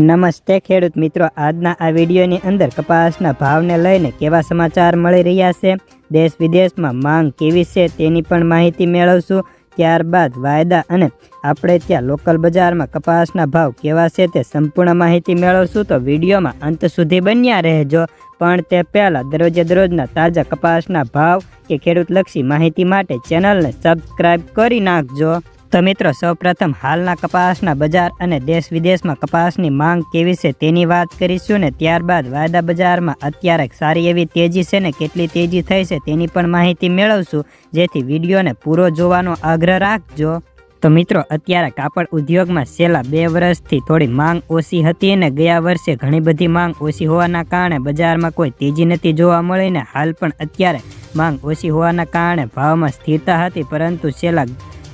નમસ્તે ખેડૂત મિત્રો. આજના આ વિડીયોની અંદર કપાસના ભાવને લઈને કેવા સમાચાર મળી રહ્યા છે? દેશ વિદેશમાં માંગ કેવી છે તેની પણ માહિતી મેળવશું. ત્યારબાદ વાયદા અને આપણે ત્યાં લોકલ બજારમાં કપાસના ભાવ કેવા છે તે સંપૂર્ણ માહિતી મેળવશું. તો વિડીયોમાં અંત સુધી બન્યા રહેજો. પણ તે પહેલાં દરરોજે દરરોજના તાજા કપાસના ભાવ કે ખેડૂતલક્ષી માહિતી માટે ચેનલને સબસ્ક્રાઈબ કરી નાખજો. તો મિત્રો, સૌપ્રથમ હાલના કપાસના બજાર અને દેશ વિદેશમાં કપાસની માંગ કેવી છે તેની વાત કરીશું ને ત્યારબાદ વાયદા બજારમાં અત્યારે સારી એવી તેજી છે ને કેટલી તેજી થઈ છે તેની પણ માહિતી મેળવશું. જેથી વિડીયોને પૂરો જોવાનો આગ્રહ રાખજો. તો મિત્રો, અત્યારે કાપડ ઉદ્યોગમાં છેલ્લા બે વર્ષથી થોડી માંગ ઓછી હતી અને ગયા વર્ષે ઘણી બધી માંગ ઓછી હોવાના કારણે બજારમાં કોઈ તેજી નથી જોવા મળી ને હાલ પણ અત્યારે માંગ ઓછી હોવાના કારણે ભાવમાં સ્થિરતા હતી, પરંતુ છેલ્લા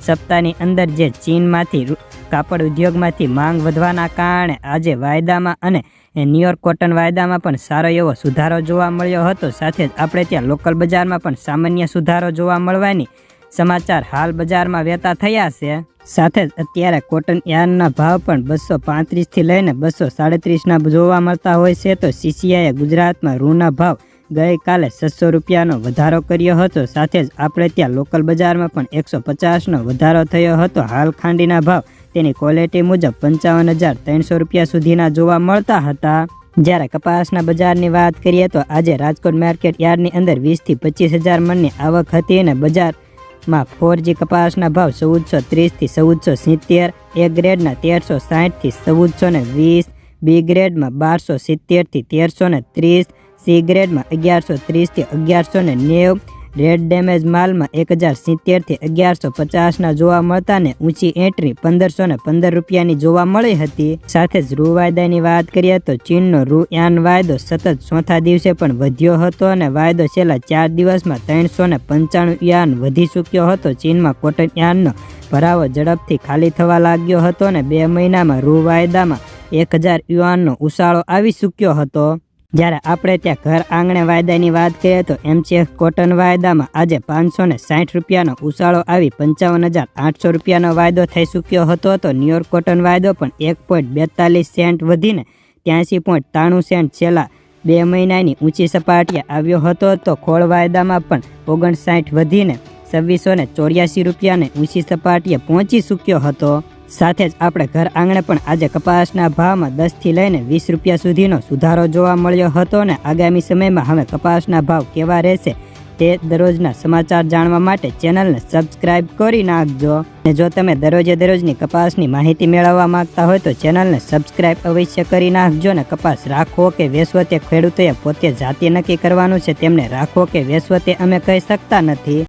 સપ્તાહની અંદર જે ચીનમાંથી કાપડ ઉદ્યોગમાંથી માંગ વધવાના કારણે આજે વાયદામાં અને ન્યુયોર્ક કોટન વાયદામાં પણ સારો એવો સુધારો જોવા મળ્યો હતો. સાથે જ આપણે ત્યાં લોકલ બજારમાં પણ સામાન્ય સુધારો જોવા મળવાની સમાચાર હાલ બજારમાં વહેતા થયા છે. સાથે જ અત્યારે કોટન યાર્નના ભાવ પણ બસો પાંત્રીસથી લઈને બસો સાડત્રીસના જોવા મળતા હોય છે. તો સીસીઆઈએ ગુજરાતમાં રૂના ભાવ ગઈકાલે છસો રૂપિયાનો વધારો કર્યો હતો. સાથે જ આપણે ત્યાં લોકલ બજારમાં પણ એકસો પચાસનો વધારો થયો હતો. હાલ ખાંડીના ભાવ તેની ક્વોલિટી મુજબ પંચાવન હજાર ત્રણસો રૂપિયા સુધીના જોવા મળતા હતા. જ્યારે કપાસના બજારની વાત કરીએ તો આજે રાજકોટ માર્કેટ યાર્ડની અંદર વીસથી પચીસ હજાર મણની આવક હતી અને બજારમાં ફોર જી કપાસના ભાવ ચૌદસો ત્રીસથી ચૌદસો સિત્તેર, એ ગ્રેડના તેરસો સાહીઠથી ચૌદસો ને વીસ, બી ગ્રેડમાં બારસો સિત્તેરથી તેરસો ને ત્રીસ સી ગ્રેડમાં અગિયારસો ત્રીસથી અગિયારસો ને નેવ, રેડ ડેમેજ માલમાં એક હજાર સિત્તેરથી અગિયારસો પચાસના જોવા મળતા ને ઊંચી એન્ટ્રી પંદરસો ને પંદર રૂપિયાની જોવા મળી હતી. સાથે જ રૂ વાયદાની વાત કરીએ તો ચીનનો રૂ યાન વાયદો સતત ચોથા દિવસે પણ વધ્યો હતો અને વાયદો છેલ્લા ચાર દિવસમાં ત્રણસો ને પંચાણું યાન વધી ચૂક્યો હતો. ચીનમાં કોટન યાનનો ભરાવો ઝડપથી ખાલી થવા લાગ્યો હતો અને બે મહિનામાં રૂ વાયદામાં એક હજાર યુઆનનો ઉછાળો આવી ચૂક્યો હતો. જ્યારે આપણે ત્યાં ઘર આંગણે વાયદાની વાત કરીએ તો એમસીએફ કોટન વાયદામાં આજે પાંચસો ને સાઠ રૂપિયાનો ઉછાળો આવી પંચાવન હજાર આઠસો રૂપિયાનો વાયદો થઈ ચૂક્યો હતો તો ન્યુયોર્ક કોટન વાયદો પણ એક પોઈન્ટ બેતાલીસ સેન્ટ વધીને ત્યાંસી પોઈન્ટ ત્રાણું સેન્ટ છેલ્લા બે મહિનાની ઊંચી સપાટીએ આવ્યો હતો તો ખોળ વાયદામાં પણ ઓગણસાઠ વધીને છવ્વીસો ને ચોર્યાસી રૂપિયાને ઊંચી સપાટીએ પહોંચી ચૂક્યો હતો. સાથે જ આપણે ઘર આંગણે પણ આજે કપાસના ભાવમાં દસથી લઈને વીસ રૂપિયા સુધીનો સુધારો જોવા મળ્યો હતો ને આગામી સમયમાં હવે કપાસના ભાવ કેવા રહેશે તે દરરોજના સમાચાર જાણવા માટે ચેનલને સબસ્ક્રાઇબ કરી નાખજો. અને જો તમે દરરોજે દરરોજની કપાસની માહિતી મેળવવા માંગતા હોય તો ચેનલને સબસ્ક્રાઇબ અવશ્ય કરી નાખજો અને કપાસ રાખવો કે વેચવો તે ખેડૂતોએ પોતે જાતે નક્કી કરવાનું છે તેમને રાખવો કે વેચવો તે અમે કહી શકતા નથી.